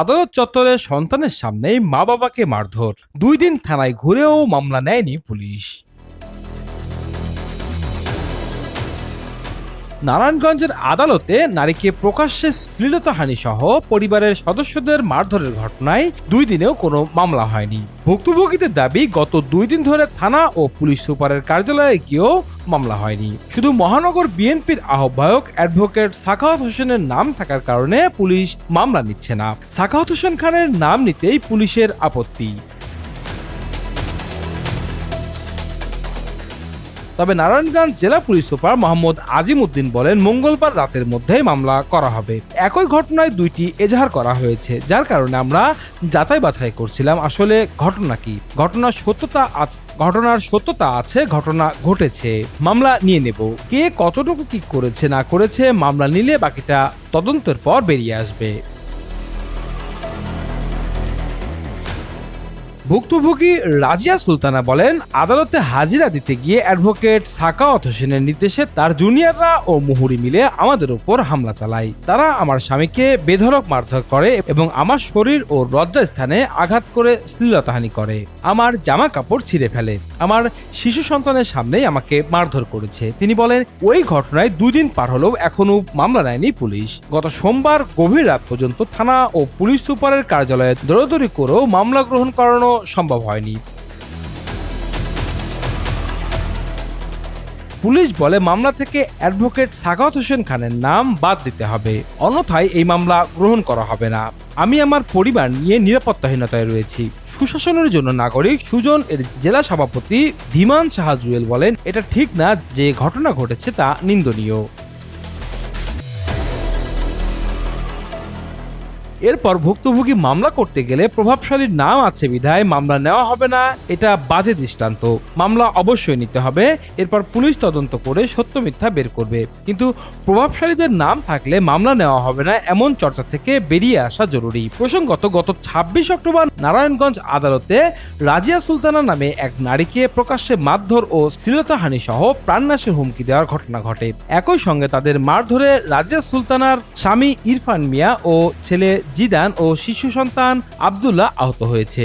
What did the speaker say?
আদালত চত্বরে সন্তানের সামনেই মা বাবাকে মারধর। দুই দিন থানায় ঘুরেও মামলা নেয়নি পুলিশ। নারায়ণগঞ্জের আদালতে নারীকে প্রকাশ্যে শ্লীলতাহানি সহ পরিবারের সদস্যদের মারধরের ঘটনায় দুই দিনেও কোনো মামলা হয়নি। ভুক্তভোগীদের দাবি, গত দুই দিন ধরে থানা ও পুলিশ সুপারের কার্যালয়ে গিয়েও মামলা হয়নি। শুধু মহানগর বিএনপির আহ্বায়ক অ্যাডভোকেট সাখাওয়াত হোসেনের নাম থাকার কারণে পুলিশ মামলা নিচ্ছে না। সাখাওয়াত হোসেন খানের নাম নিতেই পুলিশের আপত্তি। তবে নারায়ণগঞ্জ জেলা পুলিশ সুপার মোহাম্মদ আজিম উদ্দিন বলেন, মঙ্গলবার রাতের মধ্যেই মামলা করা হবে। একই ঘটনায় দুইটি এজাহার করা হয়েছে, যার কারণে আমরা যাচাই বাছাই করছিলাম আসলে ঘটনা কি। ঘটনার সত্যতা আছে ঘটনার সত্যতা আছে, ঘটনা ঘটেছে। মামলা নিয়ে নেব। কে কতটুকু কি করেছে, না করেছে, মামলা নিলে বাকিটা তদন্তের পর বেরিয়ে আসবে। ভুক্তভোগী রাজিয়া সুলতানা বলেন, আদালতে হাজিরা দিতে গিয়ে অ্যাডভোকেট সাকাওয়াত হোসেনের নির্দেশে তার জুনিয়ররা ও মুহুরি মিলে আমাদের উপর হামলা চালায়। তারা আমার স্বামীকে বেধড়ক মারধর করে এবং আমার শরীর ও লজ্জা স্থানে আঘাত করে শ্লীলতাহানি করে। আমার জামা কাপড় ছিঁড়ে ফেলে। আমার শিশু সন্তানের সামনেই আমাকে মারধর করেছে। তিনি বলেন, ওই ঘটনায় দুদিন পার হলেও এখনও মামলা নেয়নি পুলিশ। গত সোমবার গভীর রাত পর্যন্ত থানা ও পুলিশ সুপারের কার্যালয়ে দৌড়দৌড়ি করেও মামলা গ্রহণ করানো সম্ভব হয়নি। পুলিশ বলে, মামলা থেকে অ্যাডভোকেট সাখাওয়াত হোসেন খানের নাম বাদ দিতে হবে। অন্যথায় এই মামলা গ্রহণ করা হবে না। আমি আমার পরিবার নিয়ে নিরাপত্তাহীনতায় রয়েছি। সুশাসনের জন্য নাগরিক সুজন এর জেলা সভাপতি ধীমান সাহা জুয়েল বলেন, এটা ঠিক না যে ঘটনা ঘটেছে তা নিন্দনীয়। এরপর ভুক্তভোগী মামলা করতে গেলে প্রভাবশালীর নাম আছে বিধায়, মামলা নেওয়া হবে না, এটা বাজে দৃষ্টান্ত। মামলা অবশ্যই নিতে হবে, এরপর পুলিশ তদন্ত করে সত্য মিথ্যা বের করবে। কিন্তু প্রভাবশালীদের নাম থাকলে মামলা নেওয়া হবে না, এমন চর্চা থেকে বেরিয়ে আসা জরুরি। প্রসঙ্গত, গত ছাব্বিশ অক্টোবর নারায়ণগঞ্জ আদালতে রাজিয়া সুলতানা নামে এক নারীকে প্রকাশ্যে মারধর ও শ্লীলতাহানি সহ প্রাণনাশের হুমকি দেওয়ার ঘটনা ঘটে। একই সঙ্গে তাদের মারধরে রাজিয়া সুলতানার স্বামী ইরফান মিয়া ও ছেলে জিদান ও শিশু সন্তান আবদুল্লাহ আহত হয়েছে।